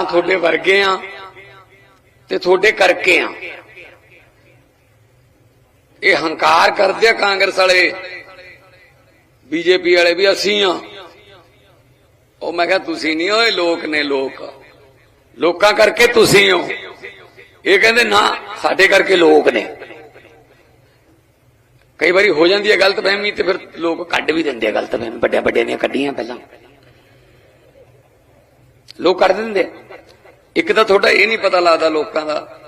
ਸਰਕਾਰਾਂ ਤੁਹਾਡੇ ਵਰਗੇ ਆ ਤੇ ਤੁਹਾਡੇ ਕਰਕੇ ਆ। ਇਹ ਹੰਕਾਰ ਕਰਦੇ ਆ ਕਾਂਗਰਸ ਵਾਲੇ। ਬੀਜੇਪੀ ਵਾਲੇ ਵੀ ਅਸੀਂ ਆ। ਉਹ ਮੈਂ ਕਿਹਾ, ਤੁਸੀਂ ਨਹੀਂ ਓਏ ਲੋਕ ਨੇ ਲੋਕ। ਲੋਕਾਂ ਕਰਕੇ ਤੁਸੀਂ ਹੋ ਇਹ ਕਹਿੰਦੇ, ਨਾ, ਸਾਡੇ ਕਰਕੇ ਲੋਕ ਨੇ। ਕਈ ਵਾਰੀ ਹੋ ਜਾਂਦੀ ਹੈ ਗਲਤ ਗਲਤਫਹਿਮੀ ਤੇ ਫਿਰ ਲੋਕ ਕੱਢ ਵੀ ਦਿੰਦੇ ਆ ਗਲਤ ਗਲਤਫਹਿਮੀ ਵੱਡੇ ਵੱਡੇ ਨੇ ਕੱਢੀਆਂ ਪਹਿਲਾਂ। ਲੋਕ ਕੱਢ ਦਿੰਦੇ। ਇੱਕ ਤਾਂ ਤੁਹਾਡਾ ਇਹ ਨਹੀਂ ਪਤਾ ਲੱਗਦਾ ਲੋਕਾਂ ਦਾ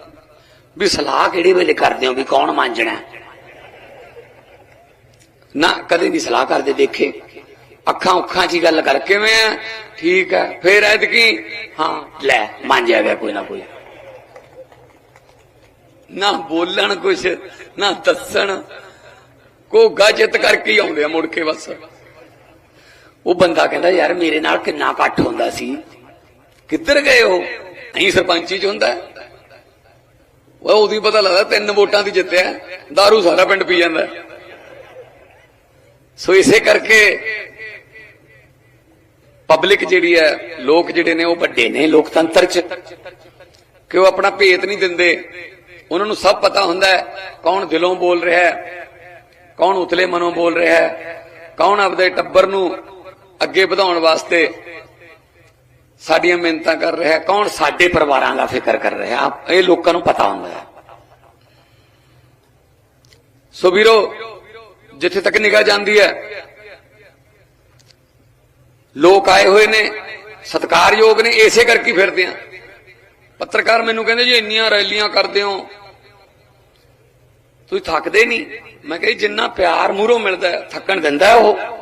ਵੀ ਸਲਾਹ ਕਿਹੜੇ ਵੇਲੇ ਕਰਦੇ ਹੋ, ਵੀ ਕੌਣ ਮੰਨਣਾ ਨਾ, ਕਦੇ ਨਹੀਂ ਸਲਾਹ ਕਰਦੇ, ਦੇਖੇ। ਅੱਖਾਂ ਉੱਖਾਂ 'ਚ ਹੀ ਗੱਲ ਕਰ, ਕਿਵੇਂ ਆ? ਠੀਕ ਹੈ ਫੇਰ ਐਤਕੀ, ਹਾਂ, ਲੈ ਮੰਨ ਗਿਆ ਕੋਈ ਨਾ ਕੋਈ। ਨਾ ਬੋਲਣ ਕੁਛ, ਨਾ ਦੱਸਣ। ਕੋ ਗੱਜਤ ਕਰਕੇ ਆਉਂਦੇ ਆ ਮੁੜ ਕੇ ਬਸ। ਉਹ ਬੰਦਾ ਕਹਿੰਦਾ, ਯਾਰ ਮੇਰੇ ਨਾਲ ਕਿੰਨਾ ਇਕੱਠ ਹੁੰਦਾ ਸੀ। ਕਿੱਧਰ ਗਏ ਉਹ? ਨਹੀਂ ਸਰਪੰਚੀ ਚ ਹੁੰਦਾ। ਹੈ। ਉਹ ਉਹਦੀ ਪਤਾ ਲੱਗਦਾ ਤਿੰਨ ਵੋਟਾਂ ਦੀ ਜਿੱਤਿਆ। दारू ਸਾਰਾ ਪਿੰਡ ਪੀ ਜਾਂਦਾ। ਸੋ ਇਸੇ ਕਰਕੇ ਪਬਲਿਕ ਜਿਹੜੀ ਹੈ, ਲੋਕ ਜਿਹੜੇ ਨੇ ਉਹ ਵੱਡੇ ਨੇ ਲੋਕਤੰਤਰ ਚ। ਕਿ ਉਹ ਆਪਣਾ ਭੇਤ ਨਹੀਂ ਦਿੰਦੇ। ਉਹਨਾਂ ਨੂੰ ਸਭ ਪਤਾ ਹੁੰਦਾ ਹੈ ਕੌਣ ਦਿਲੋਂ ਬੋਲ ਰਿਹਾ ਹੈ, ਕੌਣ ਉਤਲੇ ਮਨੋਂ ਬੋਲ ਰਿਹਾ ਹੈ, ਕੌਣ ਆਪਦੇ ਟੱਬਰ ਨੂੰ ਅੱਗੇ ਵਧਾਉਣ ਵਾਸਤੇ ਸਾਡੀਆਂ ਮਿਹਨਤਾਂ ਕਰ ਰਿਹਾ, ਕੌਣ ਸਾਡੇ ਪਰਿਵਾਰਾਂ ਦਾ ਫਿਕਰ ਕਰ ਰਿਹਾ? ਇਹ ਲੋਕਾਂ ਨੂੰ ਪਤਾ ਹੁੰਦਾ ਹੈ। ਸੋ ਵੀਰੋ, ਜਿੱਥੇ ਤੱਕ ਨਿਗਾਹ ਜਾਂਦੀ ਹੈ, ਲੋਕ ਆਏ ਹੋਏ ਨੇ, ਸਤਿਕਾਰਯੋਗ ਨੇ, ਇਸੇ ਕਰਕੇ ਫਿਰਦੇ ਆ। ਪੱਤਰਕਾਰ ਮੈਨੂੰ ਕਹਿੰਦੇ, ਜੀ ਇੰਨੀਆਂ ਰੈਲੀਆਂ ਕਰਦੇ ਹੋ, ਤੁਸੀਂ ਥੱਕਦੇ ਨਹੀਂ? ਮੈਂ ਕਹੀ ਜਿੰਨਾ ਪਿਆਰ ਮੂਹਰੋਂ ਮਿਲਦਾ ਥੱਕਣ ਦਿੰਦਾ ਉਹ।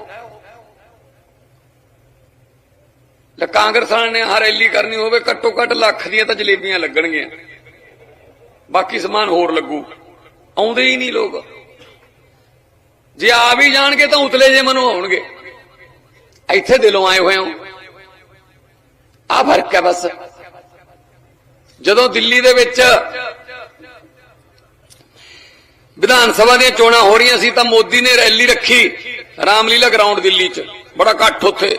ਲੈ ਕਾਂਗਰਸ ਵਾਲਿਆਂ ਨੇ ਆਹ ਰੈਲੀ ਕਰਨੀ ਹੋਵੇ, ਘੱਟੋ ਘੱਟ ਲੱਖ ਦੀਆਂ ਤਾਂ ਜਲੇਬੀਆਂ ਲੱਗਣਗੀਆਂ। ਬਾਕੀ ਸਮਾਨ ਹੋਰ ਲੱਗੂ। ਆਉਂਦੇ ਹੀ ਨਹੀਂ ਲੋਕ। ਜੇ ਆ ਵੀ ਜਾਣਗੇ ਤਾਂ ਉਤਲੇ ਜੇ ਮਨੋਂ ਆਉਣਗੇ। ਇੱਥੇ ਦਿਲੋਂ ਆਏ ਹੋਏ ਹੋ। ਆ ਫ਼ਰਕ ਹੈ ਬਸ। ਜਦੋਂ ਦਿੱਲੀ ਦੇ ਵਿੱਚ ਵਿਧਾਨ ਸਭਾ ਦੀਆਂ ਚੋਣਾਂ ਹੋ ਰਹੀਆਂ ਸੀ ਤਾਂ ਮੋਦੀ ਨੇ ਰੈਲੀ ਰੱਖੀ ਰਾਮਲੀਲਾ ਗਰਾਊਂਡ ਦਿੱਲੀ 'ਚ। ਬੜਾ ਇਕੱਠ ਉੱਥੇ।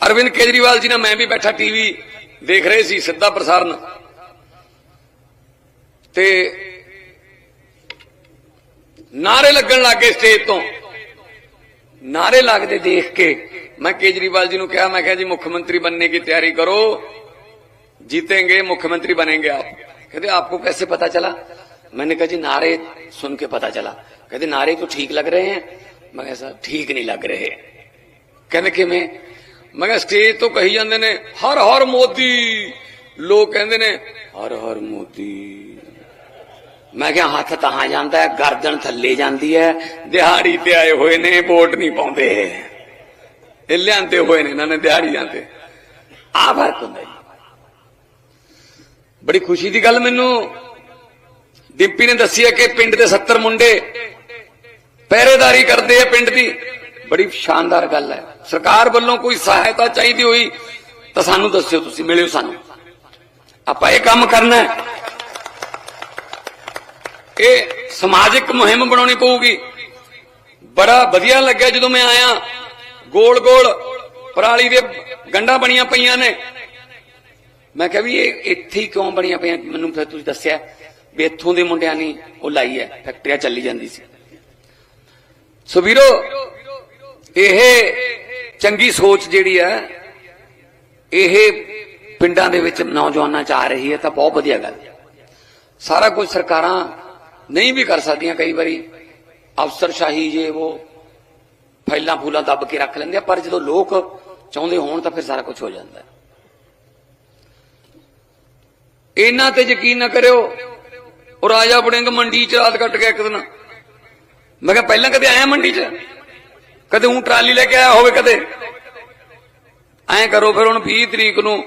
ਅਰਵਿੰਦ ਕੇਜਰੀਵਾਲ ਜੀ ਨਾਲ ਮੈਂ ਵੀ ਬੈਠਾ ਟੀਵੀ ਦੇਖ ਰਹੇ ਸੀ ਸਿੱਧਾ ਪ੍ਰਸਾਰਣ ਤੇ ਨਾਰੇ ਲੱਗਣ ਲੱਗੇ ਸਟੇਜ ਤੋਂ ਨਾਰੇ ਲੱਗਦੇ ਦੇਖ ਕੇ ਮੈਂ ਕੇਜਰੀਵਾਲ ਜੀ ਨੂੰ ਕਿਹਾ ਮੈਂ ਕਿਹਾ ਜੀ ਮੁੱਖ ਮੰਤਰੀ बनने की तैयारी करो जीतेंगे मुख्यमंत्री बनेंगे आप कहते आपको कैसे पता चला मैंने कहा जी नारे सुन के पता चला कहते नारे तो ठीक लग रहे हैं मैं कहा साहब ठीक नहीं लग रहे ਕਹਿੰਦੇ ਕਿਵੇਂ ਮੈਂ ਕਿਹਾ, ਸਟੇਜ ਤੋਂ ਕਹੀ ਜਾਂਦੇ ਨੇ, ਹਰ ਹਰ ਮੋਦੀ। ਲੋਕ ਕਹਿੰਦੇ ਨੇ, ਹਰ ਹਰ ਮੋਦੀ। ਮੈਂ ਕਿਹਾ, ਹੱਥ ਤਾਂ ਜਾਂਦਾ ਹੈ, ਗਰਦਨ ਥੱਲੇ ਜਾਂਦੀ ਹੈ। ਦਿਹਾੜੀ ਤੇ ਆਏ ਹੋਏ ਨੇ, ਵੋਟ ਨਹੀਂ ਪਾਉਂਦੇ। ਇਹ ਲਿਆਂਦੇ ਹੋਏ ਨੇ ਇਹਨਾਂ ਨੇ ਦਿਹਾੜੀ ਜਾਂਦੇ ਆ ਫ਼ਰਕ ਹੁੰਦਾ ਜੀ। ਬੜੀ ਖੁਸ਼ੀ ਦੀ ਗੱਲ ਮੈਨੂੰ। ਡਿੰਪੀ ਨੇ ਦੱਸੀ ਹੈ ਕਿ ਪਿੰਡ ਦੇ 70 ਮੁੰਡੇ ਪਹਿਰੇਦਾਰੀ ਕਰਦੇ ਆ ਪਿੰਡ ਦੀ। ਬੜੀ ਸ਼ਾਨਦਾਰ ਗੱਲ ਹੈ। ਸਰਕਾਰ ਵੱਲੋਂ ਕੋਈ ਸਹਾਇਤਾ ਚਾਹੀਦੀ ਹੋਈ ਤਾਂ ਸਾਨੂੰ ਦੱਸਿਓ, ਤੁਸੀਂ ਮਿਲਿਓ ਸਾਨੂੰ। ਆਪਾਂ ਇਹ ਕੰਮ ਕਰਨਾ ਹੈ। ਇਹ ਸਮਾਜਿਕ ਮੁਹਿੰਮ ਬਣਾਉਣੀ ਪਊਗੀ। ਬੜਾ ਵਧੀਆ ਲੱਗਿਆ ਜਦੋਂ ਮੈਂ ਆਇਆ। ਗੋਲ ਗੋਲ ਪਰਾਲੀ ਦੇ ਗੰਡਾ ਬਣੀਆਂ ਪਈਆਂ ਨੇ। ਮੈਂ ਕਿਹਾ ਵੀ ਇਹ ਇੱਥੇ ਹੀ ਕਿਉਂ ਬਣੀਆਂ ਪਈਆਂ? ਮੈਨੂੰ ਫਿਰ ਤੁਸੀਂ ਦੱਸਿਆ ਵੀ ਇੱਥੋਂ ਦੇ ਮੁੰਡਿਆਂ ਨੇ ਉਹ ਲਾਈ ਹੈ, ਫੈਕਟਰੀਆਂ ਚੱਲੀ ਜਾਂਦੀ ਸੀ। ਸੋ ਵੀਰੋ ਇਹ ਚੰਗੀ ਸੋਚ ਜਿਹੜੀ ਹੈ ਇਹ ਪਿੰਡਾਂ ਦੇ ਵਿੱਚ ਨੌਜਵਾਨਾਂ ਚ ਆ ਰਹੀ ਹੈ, ਤਾਂ ਬਹੁਤ ਵਧੀਆ ਗੱਲ ਹੈ। ਸਾਰਾ ਕੁਝ ਸਰਕਾਰਾਂ ਨਹੀਂ ਵੀ ਕਰ ਸਕਦੀਆਂ ਕਈ ਵਾਰੀ। ਅਫਸਰ ਸ਼ਾਹੀ ਜੇ ਉਹ ਫੈਲਾਂ ਫੂਲਾਂ ਦੱਬ ਕੇ ਰੱਖ ਲੈਂਦੇ ਆ, ਪਰ ਜਦੋਂ ਲੋਕ ਚਾਹੁੰਦੇ ਹੋਣ ਤਾਂ ਫਿਰ ਸਾਰਾ ਕੁਝ ਹੋ ਜਾਂਦਾ ਹੈ। ਇਹਨਾਂ ਤੇ ਯਕੀਨ ਨਾ ਕਰਿਓ, ਉਹ ਰਾਜਾ ਬੜਿੰਗ ਮੰਡੀ ਚ ਰਾਤ ਕੱਟ ਗਿਆ ਇੱਕ ਦਿਨ। ਮੈਂ ਕਿਹਾ ਪਹਿਲਾਂ ਕਦੇ ਆਇਆ ਮੰਡੀ ਚ? ਕਦੇ ਹੂੰ ਟਰਾਲੀ ਲੈ ਕੇ ਆਇਆ ਹੋਵੇ ਕਦੇ। ਐਂ ਕਰੋ ਫਿਰ ਹੁਣ 20 ਤਰੀਕ ਨੂੰ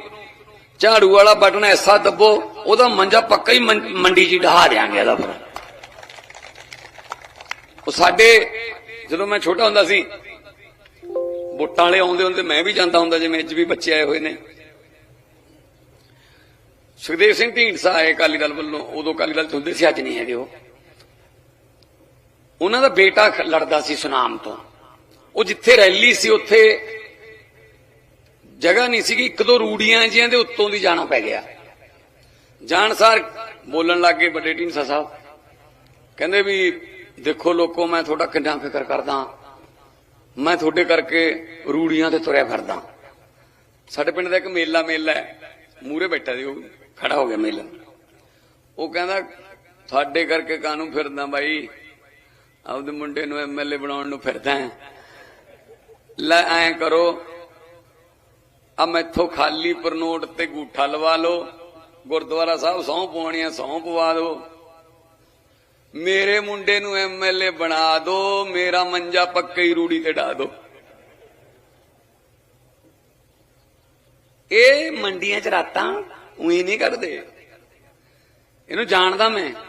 ਝਾੜੂ ਵਾਲਾ ਬਟਨ ਐਸਾ ਦੱਬੋ, ਉਹਦਾ ਮੰਜਾ ਪੱਕਾ ਹੀ ਮੰਡੀ 'ਚ ਹੀ ਢਹਾ ਦਿਆਂਗੇ ਇਹਦਾ ਫਿਰ। ਉਹ ਸਾਡੇ, ਜਦੋਂ ਮੈਂ ਛੋਟਾ ਹੁੰਦਾ ਸੀ, ਵੋਟਾਂ ਵਾਲੇ ਆਉਂਦੇ ਹੁੰਦੇ, ਮੈਂ ਵੀ ਜਾਂਦਾ ਹੁੰਦਾ ਜਿਵੇਂ ਅੱਜ ਵੀ ਬੱਚੇ ਆਏ ਹੋਏ ਨੇ। ਸੁਖਦੇਵ ਸਿੰਘ ਢੀਂਡਸਾ ਆਏ ਅਕਾਲੀ ਦਲ ਵੱਲੋਂ, ਉਦੋਂ ਅਕਾਲੀ ਦਲ 'ਚ ਹੁੰਦੇ ਸੀ, ਅੱਜ ਨਹੀਂ ਹੈਗੇ ਉਹ। ਉਹਨਾਂ ਦਾ ਬੇਟਾ ਲੜਦਾ ਸੀ ਸੁਨਾਮ ਤੋਂ। ਉਹ ਜਿੱਥੇ ਰੈਲੀ ਸੀ ਉੱਥੇ ਜਗ੍ਹਾ ਨਹੀਂ ਸੀਗੀ, ਇੱਕ ਦੋ ਰੂੜੀਆਂ ਜਿਹੀਆਂ ਦੇ ਉੱਤੋਂ ਦੀ ਜਾਣਾ ਪੈ ਗਿਆ। ਜਾਣਸਾਰ ਬੋਲਣ ਲੱਗ ਗਏ ਵੱਡੇ ਢੀਂਸਾ ਸਾਹਿਬ। ਕਹਿੰਦੇ ਵੀ ਦੇਖੋ ਲੋਕੋ, ਮੈਂ ਤੁਹਾਡਾ ਕਿੰਨਾ ਫਿਕਰ ਕਰਦਾ। ਮੈਂ ਤੁਹਾਡੇ ਕਰਕੇ ਰੂੜੀਆਂ ਤੇ ਤੁਰਿਆ ਫਿਰਦਾ। ਸਾਡੇ ਪਿੰਡ ਦਾ ਇੱਕ ਮੇਲਾ ਮੇਲਾ ਹੈ। ਮੂਰੇ ਬੈਠਾ ਸੀ, ਉਹ ਖੜਾ ਹੋ ਗਿਆ ਮੇਲਾ। ਉਹ ਕਹਿੰਦਾ, ਸਾਡੇ ਕਰਕੇ ਕਾਨੂੰ ਫਿਰਦਾ ਬਾਈ? ਆਪਦੇ ਮੁੰਡੇ ਨੂੰ ਐਮਐਲਏ ਬਣਾਉਣ ਨੂੰ ਫਿਰਦਾ ਲੈ ਐਂ ਕਰੋ, ਆ ਮੈਥੋਂ ਖਾਲੀ ਪਰਨੋਟ ਤੇ ਗੂਠਾ ਲਵਾ ਲਓ, ਗੁਰਦੁਆਰਾ ਸਾਹਿਬ ਸਹੁੰ ਪਵਾਉਣੀਆਂ ਸਹੁੰ ਪਵਾ ਦਿਓ। ਮੇਰੇ ਮੁੰਡੇ ਨੂੰ ਐਮਐਲਏ ਬਣਾ ਦਿਓ, ਮੇਰਾ ਮੰਜਾ ਪੱਕੇ ਹੀ ਰੂੜੀ ਤੇ ਢਾ ਦਿਓ। ਇਹ ਮੰਡੀਆਂ 'ਚ ਰਾਤਾਂ ਉਹੀ ਨਹੀਂ ਕਰਦੇ। ਇਹਨੂੰ ਜਾਣਦਾ ਮੈਂ।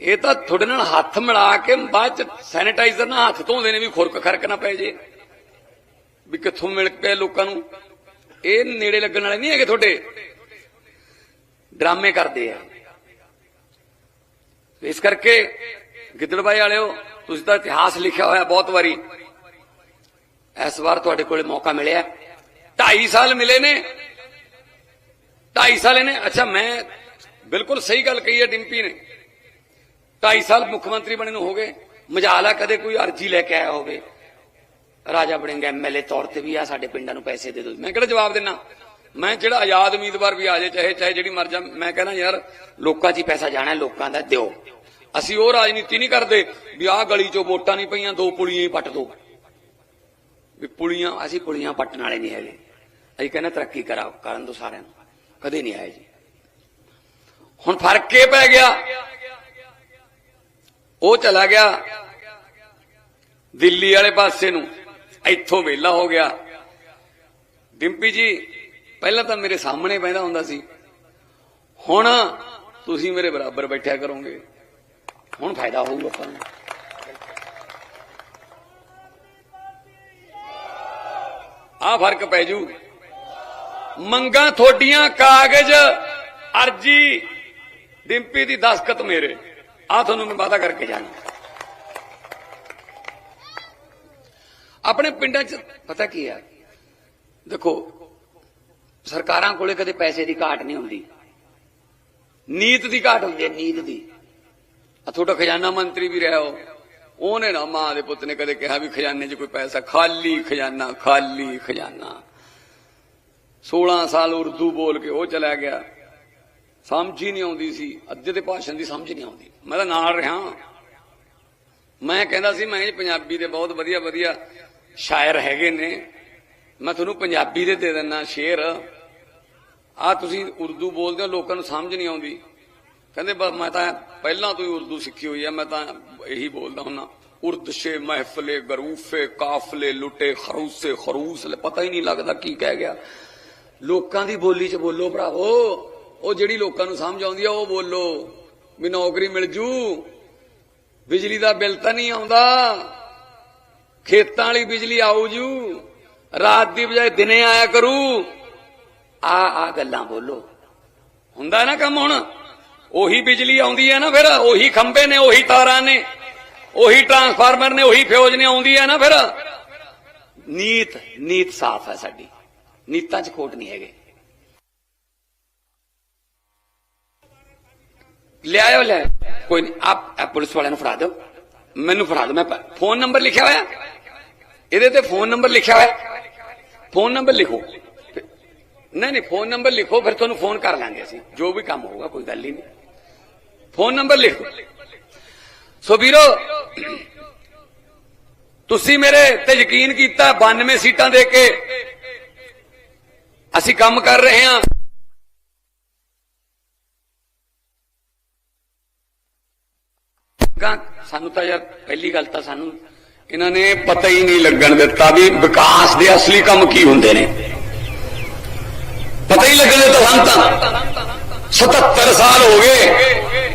ਇਹ ਤਾਂ ਤੁਹਾਡੇ ਨਾਲ ਹੱਥ ਮਿਲਾ ਕੇ ਬਾਅਦ ਚ ਸੈਨੀਟਾਈਜ਼ਰ ਨਾਲ ਹੱਥ ਧੋਂਦੇ ਨੇ ਵੀ ਖੁਰਕ ਖਰਕ ਨਾ ਪੈ ਜੇ। ਵੀ ਕਿੱਥੋਂ ਮਿਲ ਕੇ ਲੋਕਾਂ ਨੂੰ? ਇਹ ਨੇੜੇ ਲੱਗਣ ਵਾਲੇ ਨਹੀਂ ਹੈਗੇ ਤੁਹਾਡੇ। ਡਰਾਮੇ ਕਰਦੇ ਆ। ਇਸ ਕਰਕੇ ਗਿੱਦੜਬਾਈ ਵਾਲਿਓ, ਤੁਸੀਂ ਤਾਂ ਇਤਿਹਾਸ ਲਿਖਿਆ ਹੋਇਆ ਬਹੁਤ ਵਾਰੀ। ਇਸ ਵਾਰ ਤੁਹਾਡੇ ਕੋਲੇ ਮੌਕਾ ਮਿਲਿਆ। 2.5 ਸਾਲ ਮਿਲੇ ਨੇ। 2.5 ਸਾਲ ਇਹਨੇ ਅੱਛਾ, ਮੈਂ ਬਿਲਕੁਲ ਸਹੀ ਗੱਲ ਕਹੀ ਹੈ, ਡਿੰਪੀ ਨੇ। 2.5 ਸਾਲ ਮੁੱਖ ਮੰਤਰੀ ਬਣੇ ਨੂੰ ਹੋ ਗਏ। ਮਜਾਲ ਆ ਕਦੇ ਕੋਈ ਅਰਜੀ ਲੈ ਕੇ ਆਇਆ ਹੋਵੇ। ਰਾਜਾ ਬਣੇਗਾ ਐਮਐਲਏ ਤੌਰ ਤੇ ਵੀ ਆ, ਸਾਡੇ ਪਿੰਡਾਂ ਨੂੰ ਪੈਸੇ ਦੇ ਦਿਓ। ਮੈਂ ਕਿਹੜਾ ਜਵਾਬ ਦੇਣਾ ਮੈਂ ਜਿਹੜਾ ਆਜ਼ਾਦ ਉਮੀਦਵਾਰ ਵੀ ਆ ਜਾਏ ਚਾਹੇ ਚਾਹੇ ਜਿਹੜੀ ਮਰ ਮੈਂ ਕਹਿੰਦਾ ਯਾਰ, ਲੋਕਾਂ 'ਚ ਹੀ ਪੈਸਾ ਜਾਣਾ, ਲੋਕਾਂ ਦਾ ਦਿਓ। ਅਸੀਂ ਉਹ ਰਾਜਨੀਤੀ ਨਹੀਂ ਕਰਦੇ ਵੀ ਆਹ ਗਲੀ 'ਚੋਂ ਵੋਟਾਂ ਨਹੀਂ ਪਈਆਂ, ਦੋ ਪੁਲੀਆਂ ਹੀ ਪੱਟ ਦੋ। ਵੀ ਪੁਲੀਆਂ, ਅਸੀਂ ਪੁਲੀਆਂ ਪੱਟਣ ਵਾਲੇ ਨਹੀਂ ਹੈਗੇ। ਅਸੀਂ ਕਹਿੰਦੇ ਤਰੱਕੀ ਕਰਾ ਕਰਨ ਦੋ ਸਾਰਿਆਂ ਨੂੰ। ਕਦੇ ਨਹੀਂ ਆਏ ਜੀ। ਹੁਣ ਫ਼ਰਕ ਇਹ ਪੈ ਗਿਆ ਉਹ ਚਲਾ ਗਿਆ ਦਿੱਲੀ ਵਾਲੇ ਪਾਸੇ ਨੂੰ। ਇੱਥੋਂ ਵਿਹਲਾ ਹੋ ਗਿਆ। ਡਿੰਪੀ ਜੀ, ਪਹਿਲਾਂ ਤਾਂ ਮੇਰੇ ਸਾਹਮਣੇ ਬੈਠਾ ਹੁੰਦਾ ਸੀ। ਹੁਣ ਤੁਸੀਂ ਮੇਰੇ ਬਰਾਬਰ ਬੈਠਿਆ ਕਰੋਗੇ। ਹੁਣ ਫਾਇਦਾ ਹੋਊਗਾ ਆਪਾਂ ਨੂੰ। ਆ ਫ਼ਰਕ ਪੈ ਜੂ। ਮੰਗਾ ਥੋਡੀਆਂ ਕਾਗਜ਼ ਅਰਜੀ ਡਿੰਪੀ ਦੀ ਦਸਖਤ ਮੇਰੇ। ਆ ਤੁਹਾਨੂੰ ਮੈਂ ਵਾਦਾ ਕਰਕੇ ਜਾਣਾ। ਆਪਣੇ ਪਿੰਡਾਂ 'ਚ ਪਤਾ ਕੀ ਆ? ਦੇਖੋ, ਸਰਕਾਰਾਂ ਕੋਲੇ ਕਦੇ ਪੈਸੇ ਦੀ ਘਾਟ ਨਹੀਂ ਹੁੰਦੀ। ਨੀਤ ਦੀ ਘਾਟ ਹੁੰਦੀ ਹੈ, ਨੀਤ ਦੀ। ਆ ਤੁਹਾਡਾ ਖਜ਼ਾਨਾ ਮੰਤਰੀ ਵੀ ਰਿਹਾ ਹੋ ਉਹਨੇ ਨਾ ਮਾਂ ਦੇ ਪੁੱਤ ਨੇ ਕਦੇ ਕਿਹਾ ਵੀ ਖਜ਼ਾਨੇ 'ਚ ਕੋਈ ਪੈਸਾ, ਖਾਲੀ ਖਜ਼ਾਨਾ ਖਾਲੀ ਖਜ਼ਾਨਾ। 16 ਸਾਲ ਉਰਦੂ ਬੋਲ ਕੇ ਉਹ ਚਲਾ ਗਿਆ। ਸਮਝ ਹੀ ਨਹੀਂ ਆਉਂਦੀ ਸੀ, ਅੱਧੇ ਦੇ ਭਾਸ਼ਣ ਦੀ ਸਮਝ ਨਹੀਂ ਆਉਂਦੀ। ਮੈਂ ਤਾਂ ਨਾਲ ਰਿਹਾ ਮੈਂ ਕਹਿੰਦਾ ਸੀ, ਮੈਂ ਪੰਜਾਬੀ ਦੇ ਬਹੁਤ ਵਧੀਆ ਵਧੀਆ ਸ਼ਾਇਰ ਹੈਗੇ ਨੇ। ਮੈਂ ਤੁਹਾਨੂੰ ਪੰਜਾਬੀ ਦੇ ਦੇ ਦਿੰਨਾ ਸ਼ੇਰ। ਆ ਤੁਸੀਂ ਉਰਦੂ ਬੋਲਦੇ ਹੋ, ਲੋਕਾਂ ਨੂੰ ਸਮਝ ਨਹੀਂ ਆਉਂਦੀ। ਕਹਿੰਦੇ, ਬਸ ਮੈਂ ਤਾਂ ਪਹਿਲਾਂ ਤੋਂ ਹੀ ਉਰਦੂ ਸਿੱਖੀ ਹੋਈ ਹੈ ਮੈਂ ਤਾਂ ਇਹੀ ਬੋਲਦਾ ਹੁੰਨਾ ਉਰਦਸ਼ੇ ਮਹਿਫਲੇ, ਗਰੂਫੇ, ਕਾਫਲੇ, ਲੁੱਟੇ, ਖਰੂਸੇ ਖਰੂਸ ਪਤਾ ਹੀ ਨਹੀਂ ਲੱਗਦਾ ਕੀ ਕਹਿ ਗਿਆ। ਲੋਕਾਂ ਦੀ ਬੋਲੀ 'ਚ ਬੋਲੋ ਭਰਾਵੋ। ਉਹ ਜਿਹੜੀ ਲੋਕਾਂ ਨੂੰ ਸਮਝ ਆਉਂਦੀ ਆ, ਉਹ ਬੋਲੋ। ਵੀ ਨੌਕਰੀ ਮਿਲ ਜੂ। ਬਿਜਲੀ ਦਾ ਬਿੱਲ ਤਾਂ ਨਹੀਂ ਆਉਂਦਾ। ਖੇਤਾਂ ਵਾਲੀ ਬਿਜਲੀ ਆਊ ਜੂ। ਰਾਤ ਦੀ ਬਜਾਏ ਦਿਨੇ ਆਇਆ ਕਰੂ। ਆ ਆ ਗੱਲਾਂ ਬੋਲੋ। ਹੁੰਦਾ ਨਾ ਕੰਮ ਹੁਣ। ਉਹੀ ਬਿਜਲੀ ਆਉਂਦੀ ਹੈ ਨਾ ਫਿਰ। ਉਹੀ ਖੰਭੇ ਨੇ, ਉਹੀ ਤਾਰਾਂ ਨੇ। ਉਹੀ ਟਰਾਂਸਫਾਰਮਰ ਨੇ, ਉਹੀ ਫਿਊਜ਼ ਨੇ ਆਉਂਦੀ ਹੈ ਨਾ ਫਿਰ। ਨੀਤ ਨੀਤ ਸਾਫ਼ ਹੈ ਸਾਡੀ। ਨੀਤਾਂ 'ਚ ਖੋਟ ਨਹੀਂ ਹੈਗੇ। ਲਿਆਇਓ ਲੈ ਕੋਈ ਨਹੀਂ ਆਪ ਪੁਲਿਸ ਵਾਲਿਆਂ ਨੂੰ ਫੜਾ ਦਿਓ। ਮੈਨੂੰ ਫੜਾ ਦਿਓ। ਮੈਂ ਫੋਨ ਨੰਬਰ ਲਿਖਿਆ ਹੋਇਆ। ਇਹਦੇ ਤੇ ਫੋਨ ਨੰਬਰ ਲਿਖਿਆ ਹੋਇਆ। ਫੋਨ ਨੰਬਰ ਲਿਖੋ। ਨਹੀਂ ਨਹੀਂ, ਫੋਨ ਨੰਬਰ ਲਿਖੋ, ਫਿਰ ਤੁਹਾਨੂੰ ਫੋਨ ਕਰ ਲਾਂਗੇ ਅਸੀਂ। ਜੋ ਵੀ ਕੰਮ ਹੋਊਗਾ, ਕੋਈ ਗੱਲ ਹੀ ਨਹੀਂ। ਫੋਨ ਨੰਬਰ ਲਿਖੋ। ਸੋ ਵੀਰੋ, ਤੁਸੀਂ ਮੇਰੇ ਤੇ ਯਕੀਨ ਕੀਤਾ 92 ਸੀਟਾਂ ਦੇ ਕੇ ਅਸੀਂ ਕੰਮ ਕਰ ਰਹੇ ਹਾਂ। ਗਾ ਸਾਨੂੰ ਤਾਂ ਯਾਰ ਪਹਿਲੀ ਗੱਲ ਤਾਂ ਸਾਨੂੰ ਇਹਨਾਂ ਨੇ ਪਤਾ ਹੀ ਨਹੀਂ ਲੱਗਣ ਦਿੱਤਾ ਵੀ ਵਿਕਾਸ ਦੇ ਅਸਲੀ ਕੰਮ ਕੀ ਹੁੰਦੇ ਨੇ। ਪਤਾ ਹੀ ਲੱਗਣ ਦਿੱਤਾ ਸਾਨੂੰ ਤਾਂ। 77 ਸਾਲ ਹੋ ਗਏ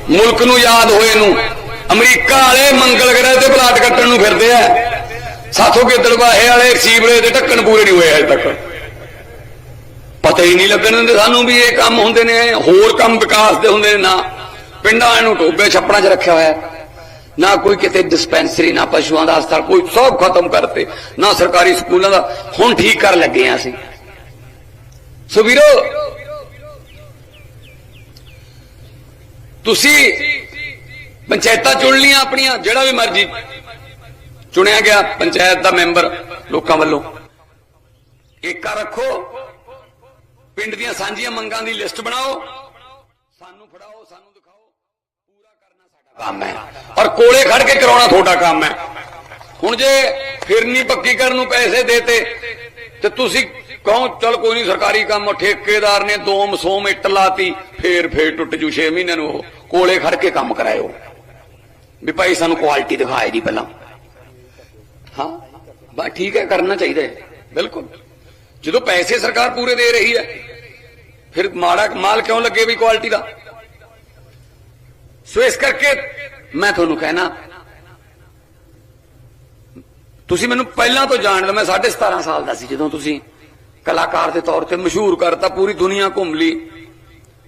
ਮੁਲਕ ਨੂੰ ਯਾਦ ਹੋਏ ਨੂੰ। ਅਮਰੀਕਾ ਵਾਲੇ ਮੰਗਲ ਗ੍ਰਹਿ ਤੇ ਪਲਾਟ ਕੱਟਣ ਨੂੰ ਫਿਰਦੇ ਆ। ਸਾਥੋਂ ਗਿੱਦੜਬਾਹੇ ਵਾਲੇ ਸੀਵਰੇ ਦੇ ਢੱਕਣ ਪੂਰੇ ਨਹੀਂ ਹੋਏ ਅਜੇ ਤੱਕ। ਪਤਾ ਹੀ ਨਹੀਂ ਲੱਗਣ ਦਿੰਦੇ ਸਾਨੂੰ ਵੀ ਇਹ ਕੰਮ ਹੁੰਦੇ ਨੇ, ਹੋਰ ਕੰਮ ਵਿਕਾਸ ਦੇ ਹੁੰਦੇ ਨੇ ਨਾ। ਪਿੰਡਾਂ ਨੂੰ ਟੋਬੇ ਛੱਪੜਾਂ 'ਚ ਰੱਖਿਆ ਹੋਇਆ। ਨਾ ਕੋਈ ਕਿਤੇ ਡਿਸਪੈਂਸਰੀ ਨਾ ਪਸ਼ੂਆਂ ਦਾ ਹਸਪਤਾਲ ਕੋਈ ਸਭ ਖਤਮ ਕਰਤੇ। ਨਾ ਸਰਕਾਰੀ ਸਕੂਲਾਂ ਦਾ। ਹੁਣ ਠੀਕ ਕਰ ਲੱਗੇ ਆ ਅਸੀਂ। ਸੋ ਵੀਰੋ, ਤੁਸੀਂ ਪੰਚਾਇਤਾਂ ਚੁਣ ਲੀਆਂ ਆਪਣੀਆਂ, ਜਿਹੜਾ ਵੀ ਮਰਜ਼ੀ ਚੁਣਿਆ ਗਿਆ, ਪੰਚਾਇਤ ਦਾ ਮੈਂਬਰ ਲੋਕਾਂ ਵੱਲੋਂ। ਏਕਾ ਰੱਖੋ। ਪਿੰਡ ਦੀਆਂ ਸਾਂਝੀਆਂ ਮੰਗਾਂ ਦੀ ਲਿਸਟ ਬਣਾਓ। ਸਾਨੂੰ ਫੜਾਓ, ਸਾਨੂੰ ਦਿਖਾਓ। ਕੰਮ ਹੈ। ਔਰ ਕੋਲੇ ਖੜ ਕੇ ਕਰਾਉਣਾ ਤੁਹਾਡਾ ਕੰਮ ਹੈ। ਹੁਣ ਜੇ ਫਿਰਨੀ ਪੱਕੀ ਕਰਨ ਨੂੰ ਪੈਸੇ ਦੇਤੇ, ਤੇ ਤੁਸੀਂ ਕਹੋ, ਚਲ ਕੋਈ ਨਹੀਂ ਸਰਕਾਰੀ ਕੰਮ, ਠੇਕੇਦਾਰ ਨੇ ਦੋਮ ਮਸੋਮ ਇੱਟ ਲਾਤੀ, ਫੇਰ ਫੇਰ ਟੁੱਟ ਜੂ 6 ਮਹੀਨਿਆਂ ਨੂੰ ਉਹ। ਕੋਲੇ ਖੜ ਕੇ ਕੰਮ ਕਰਾਇਓ। ਵੀ ਭਾਈ ਸਾਨੂੰ ਕੁਆਲਿਟੀ ਦਿਖਾਏ ਦੀ ਪਹਿਲਾਂ। ਹਾਂ, ਬਸ ਠੀਕ ਹੈ, ਕਰਨਾ ਚਾਹੀਦਾ ਹੈ। ਬਿਲਕੁਲ। ਜਦੋਂ ਪੈਸੇ ਸਰਕਾਰ ਪੂਰੇ ਦੇ ਰਹੀ ਹੈ, ਫਿਰ ਮਾੜਾ ਮਾਲ ਕਿਉਂ ਲੱਗੇ ਵੀ ਕੁਆਲਿਟੀ ਦਾ? ਸੋ ਇਸ ਕਰਕੇ ਮੈਂ ਤੁਹਾਨੂੰ ਕਹਿਣਾ, ਤੁਸੀਂ ਮੈਨੂੰ ਪਹਿਲਾਂ ਤੋਂ ਜਾਣਦੇ ਮੈਂ 17.5 ਸਾਲ ਦਾ ਸੀ ਜਦੋਂ ਤੁਸੀਂ ਕਲਾਕਾਰ ਦੇ ਤੌਰ ਤੇ ਮਸ਼ਹੂਰ ਕਰਤਾ, ਪੂਰੀ ਦੁਨੀਆ ਘੁੰਮ ਲਈ,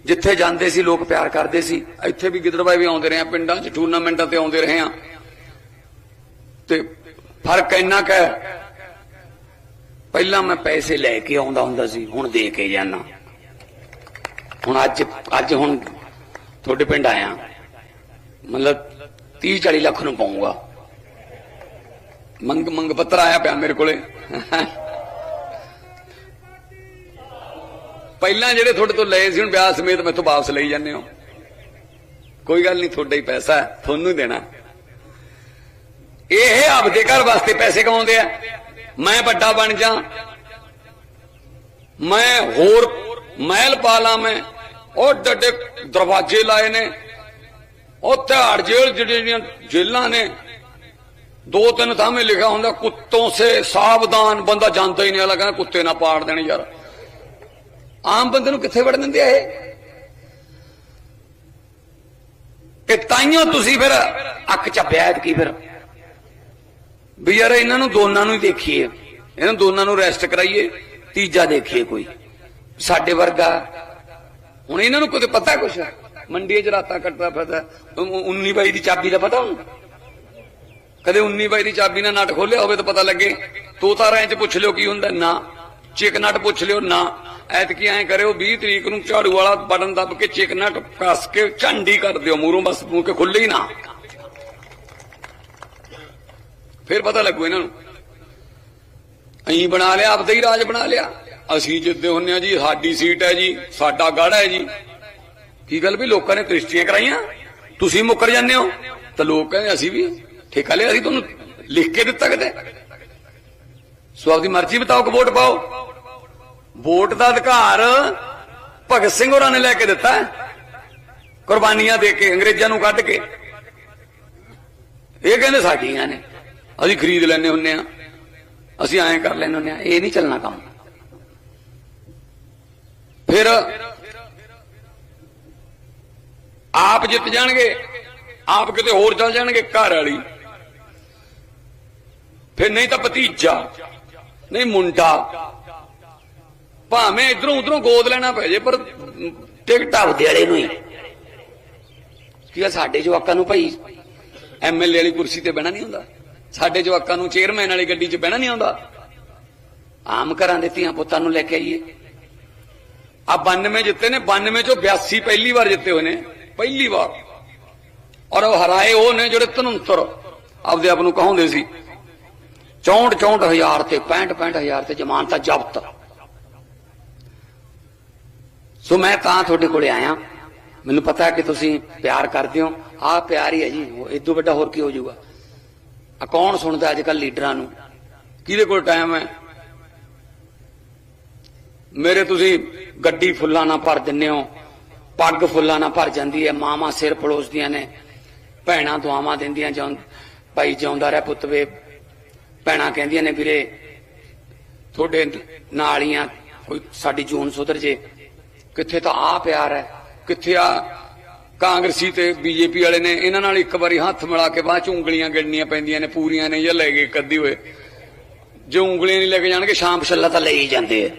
ਜਿੱਥੇ ਜਾਂਦੇ ਸੀ, ਲੋਕ ਪਿਆਰ ਕਰਦੇ ਸੀ, ਇੱਥੇ ਵੀ ਗਿੱਦੜਬਾਈ ਵੀ ਆਉਂਦੇ ਰਹੇ ਆ, ਪਿੰਡਾਂ 'ਚ ਟੂਰਨਾਮੈਂਟਾਂ ਤੇ ਆਉਂਦੇ ਰਹੇ ਆ। ਤੇ ਫ਼ਰਕ ਇੰਨਾ ਕੁ ਪਹਿਲਾਂ ਮੈਂ ਪੈਸੇ ਲੈ ਕੇ ਆਉਂਦਾ ਹੁੰਦਾ ਸੀ, ਹੁਣ ਦੇ ਕੇ ਜਾਣਾ ਹੁਣ ਅੱਜ ਅੱਜ ਹੁਣ ਤੁਹਾਡੇ ਪਿੰਡ ਆਇਆ। ਮਤਲਬ 30 40 ਲੱਖ ਨੂੰ ਪਾਉਂਗਾ। ਮੰਗ ਮੰਗ ਪੱਤਰ ਆਇਆ ਪਿਆ ਮੇਰੇ ਕੋਲੇ। ਪਹਿਲਾਂ ਜਿਹੜੇ ਤੁਹਾਡੇ ਤੋਂ ਲਏ ਸੀ ਹੁਣ ਵਿਆਹ ਸਮੇਤ ਮੈਥੋਂ ਵਾਪਸ ਲਈ ਜਾਂਦੇ ਹੋ। ਕੋਈ ਗੱਲ ਨਹੀਂ ਤੁਹਾਡਾ ਹੀ ਪੈਸਾ ਹੈ, ਤੁਹਾਨੂੰ ਹੀ ਦੇਣਾ। ਇਹ ਆਪਦੇ ਘਰ ਵਾਸਤੇ ਪੈਸੇ ਕਮਾਉਂਦੇ ਆ। ਮੈਂ ਵੱਡਾ ਬਣ ਜਾ। ਮੈਂ ਹੋਰ ਮਹਿਲ ਪਾ ਲਾਂ ਮੈਂ। ਉਹ ਡੱਡੇ ਦਰਵਾਜ਼ੇ ਲਾਏ ਨੇ। ਉਹ ਤਿਹਾੜ ਜੇਲ੍ਹ ਜਿਹੜੀਆਂ ਜੇਲਾਂ ਨੇ, ਦੋ ਤਿੰਨ ਥਾਵੇਂ ਲਿਖਿਆ ਹੁੰਦਾ, ਕੁੱਤੋਂ ਸੇ ਸਾਵਧਾਨ, ਬੰਦਾ ਜਾਂਦਾ ਹੀ ਨਹੀਂ ਅਲਾ ਕਹਿੰਦਾ ਕੁੱਤੇ ਨਾ ਪਾੜ ਦੇਣ ਯਾਰ। ਆਮ ਬੰਦੇ ਨੂੰ ਕਿੱਥੇ ਵੜ ਦਿੰਦੇ ਆ ਇਹ? ਕਿ ਤਾਈਓ ਤੁਸੀਂ ਫਿਰ ਅੱਖ ਚੱਪਿਆ ਕੀ ਫਿਰ। ਵੀ ਯਾਰ ਇਹਨਾਂ ਨੂੰ ਦੋਨਾਂ ਨੂੰ ਹੀ ਦੇਖੀਏ। ਇਹਨਾਂ ਦੋਨਾਂ ਨੂੰ ਰੈਸਟ ਕਰਾਈਏ, ਤੀਜਾ ਦੇਖੀਏ ਕੋਈ। ਸਾਡੇ ਵਰਗਾ, ਹੁਣ ਇਹਨਾਂ ਨੂੰ ਕੋਈ ਪਤਾ ਕੁਛ? ਮੰਡੀ 'ਚ ਰਾਤਾਂ ਕੱਟਦਾ ਫਿਰਦਾ। 19 ਬਾਈ ਦੀ ਚਾਬੀ ਦਾ ਪਤਾ ਹੁਣ ਕਦੇ 19 ਬਾਈ ਦੀ ਚਾਬੀ ਨਾਲ ਨਟ ਖੋਲਿਆ ਹੋਵੇ ਤਾਂ ਪਤਾ ਲੱਗੇ। ਤੋਤਾ ਰਾਂ 'ਚ ਪੁੱਛ ਲਿਓ ਕੀ ਹੁੰਦਾ, ਨਾ। ਚਿਕ ਪੁੱਛ ਲਿਓ, ਨਾ। ਐਤਕੀ ਐਂ ਕਰਿਓ 20 ਤਰੀਕ ਨੂੰ ਝਾੜੂ ਵਾਲਾ ਬਟਨ ਦੱਬ ਕੇ ਚਿਕ ਕੱਸ ਕੇ ਝੰਡੀ ਕਰ ਦਿਓ ਮੂਰੋਂ ਬਸ ਮੂੰਹ ਕੇ ਖੁੱਲੇ ਹੀ ਨਾ। ਫਿਰ ਪਤਾ ਲੱਗੂ ਇਹਨਾਂ ਨੂੰ। ਅਹੀਂ ਬਣਾ ਲਿਆ, ਆਪਦਾ ਹੀ ਰਾਜ ਬਣਾ ਲਿਆ। ਅਸੀਂ ਜਿੱਦੇ ਹੁੰਨੇ ਆ ਜੀ, ਸਾਡੀ ਸੀਟ ਹੈ ਜੀ, ਸਾਡਾ ਗੜ ਹੈ ਜੀ। ਕੀ ਗੱਲ ਵੀ ਲੋਕਾਂ ਨੇ ਕ੍ਰਿਸਚੀਆਂ ਕਰਾਈਆਂ? ਤੁਸੀਂ ਮੁੱਕਰ ਜਾਂਦੇ ਹੋ? ਤਾਂ ਲੋਕ ਕਹਿੰਦੇ, ਅਸੀਂ ਵੀ ਠੇਕਾ ਲਿਆ ਅਸੀਂ ਤੁਹਾਨੂੰ, ਲਿਖ ਕੇ ਦਿੱਤਾ ਕਿਤੇ? ਸੋ ਆਪਦੀ ਮਰਜ਼ੀ ਬਤਾਓ ਕਿ ਵੋਟ ਪਾਓ? ਵੋਟ ਦਾ ਅਧਿਕਾਰ ਭਗਤ ਸਿੰਘ ਹੋਰਾਂ ਨੇ ਲੈ ਕੇ ਦਿੱਤਾ। ਕੁਰਬਾਨੀਆਂ ਦੇ ਕੇ, ਅੰਗਰੇਜ਼ਾਂ ਨੂੰ ਕੱਢ ਕੇ। ਇਹ ਕਹਿੰਦੇ, ਸਾਡੀਆਂ ਨੇ। ਅਸੀਂ ਖਰੀਦ ਲੈਨੇ ਹੁੰਨੇ ਆ ਅਸੀਂ ਐਂ ਕਰ ਲੈਨੇ ਹੁੰਨੇ ਆ ਇਹ ਨਹੀਂ ਚੱਲਣਾ ਕੰਮ। ਫਿਰ ਆਪ ਜਿੱਤ ਜਾਣਗੇ, ਆਪ ਕਿਤੇ ਹੋਰ ਚੱਲ ਜਾਣਗੇ, ਘਰ ਵਾਲੀ। ਫਿਰ ਨਹੀਂ ਤਾਂ ਭਤੀਜਾ, ਨਹੀਂ ਮੁੰਡਾ। ਭਾਵੇਂ ਇਧਰੋਂ ਉਧਰੋਂ ਗੋਦ ਲੈਣਾ ਪੈ ਜੇ, ਪਰ ਟਿਕਟ ਆਪਦੇ ਵਾਲੇ ਨੂੰ ਹੀ। ਕੀ ਸਾਡੇ ਜਵਾਕਾਂ ਨੂੰ ਭਾਈ? ਐਮਐਲਏ ਵਾਲੀ ਕੁਰਸੀ ਤੇ ਬਹਿਣਾ ਨਹੀਂ ਹੁੰਦਾ। ਸਾਡੇ ਜਵਾਕਾਂ ਨੂੰ ਚੇਅਰਮੈਨ ਵਾਲੀ ਗੱਡੀ 'ਚ ਬਹਿਣਾ ਨਹੀਂ ਆਉਂਦਾ। ਆਮ ਘਰਾਂ ਦੇ ਧੀਆਂ ਪੁੱਤਾਂ ਨੂੰ ਲੈ ਕੇ ਆਈਏ। ਆ 92 ਜਿੱਤੇ ਨੇ 92 ਚੋਂ 82 ਪਹਿਲੀ ਵਾਰ ਜਿੱਤੇ ਹੋਏ ਨੇ। ਪਹਿਲੀ ਵਾਰ। ਔਰ ਉਹ ਹਰਾਏ ਉਹ ਨੇ ਜਿਹੜੇ ਧਨੁੰਤਰ ਆਪਦੇ ਆਪ ਨੂੰ ਕਹਾਉਂਦੇ ਸੀ। 64 64 ਹਜ਼ਾਰ ਤੇ 65 65 ਹਜ਼ਾਰ ਤੇ ਜ਼ਮਾਨਤਾਂ ਜ਼ਬਤ। ਸੋ ਮੈਂ ਤਾਂ ਤੁਹਾਡੇ ਕੋਲੇ ਆਇਆ। ਮੈਨੂੰ ਪਤਾ ਕਿ ਤੁਸੀਂ ਪਿਆਰ ਕਰਦੇ ਹੋ। ਆਹ ਪਿਆਰ ਹੀ ਹੈ ਜੀ। ਇਦੋਂ ਵੱਡਾ ਹੋਰ ਕੀ ਹੋ ਜਾਊਗਾ? ਆ ਕੌਣ ਸੁਣਦਾ ਅੱਜ ਕੱਲ ਲੀਡਰਾਂ ਨੂੰ? ਕਿਹਦੇ ਕੋਲ ਟਾਈਮ ਹੈ? ਮੇਰੇ ਤੁਸੀਂ ਗੱਡੀ ਫੁੱਲਾਂ ਨਾਲ ਭਰ ਦਿੰਨੇ ਹੋ। ਪੱਗ ਫੁੱਲਾਂ ਨਾਲ ਭਰ ਜਾਂਦੀ ਹੈ, ਮਾਵਾਂ ਸਿਰ ਪਲੋਸਦੀਆਂ ਨੇ, ਭੈਣਾਂ ਦੁਆਵਾਂ ਦਿੰਦੀਆਂ ਜਾਂ ਭਾਈ ਜਿਉਂਦਾ ਰਹਿ ਪੁੱਤ ਵੇ, ਭੈਣਾਂ ਕਹਿੰਦੀਆਂ ਨੇ, ਵੀਰੇ, ਤੁਹਾਡੇ ਨਾਲ ਹੀ ਆ, ਕੋਈ ਸਾਡੀ ਜੂਨ ਸੁਧਰ ਜੇ, ਕਿੱਥੇ ਤਾਂ ਆ ਪਿਆਰ ਹੈ, ਕਿੱਥੇ ਆ ਕਾਂਗਰਸੀ ਤੇ ਬੀਜੇਪੀ ਵਾਲੇ ਨੇ, ਇਹਨਾਂ ਨਾਲ ਇੱਕ ਵਾਰੀ ਹੱਥ ਮਿਲਾ ਕੇ ਬਾਅਦ ਚ ਉਂਗਲੀਆਂ ਗਿਣਨੀਆਂ ਪੈਂਦੀਆਂ ਨੇ, ਪੂਰੀਆਂ ਨੇ ਜਾਂ ਲੈ ਗਏ ਕੱਦੀ ਹੋਏ, ਜੇ ਉਂਗਲੀਆਂ ਨਹੀਂ ਲੈ ਕੇ ਜਾਣਗੇ, ਸ਼ਾਮ ਛੱਲਾ ਤਾਂ ਲੈ ਹੀ ਜਾਂਦੇ ਆ।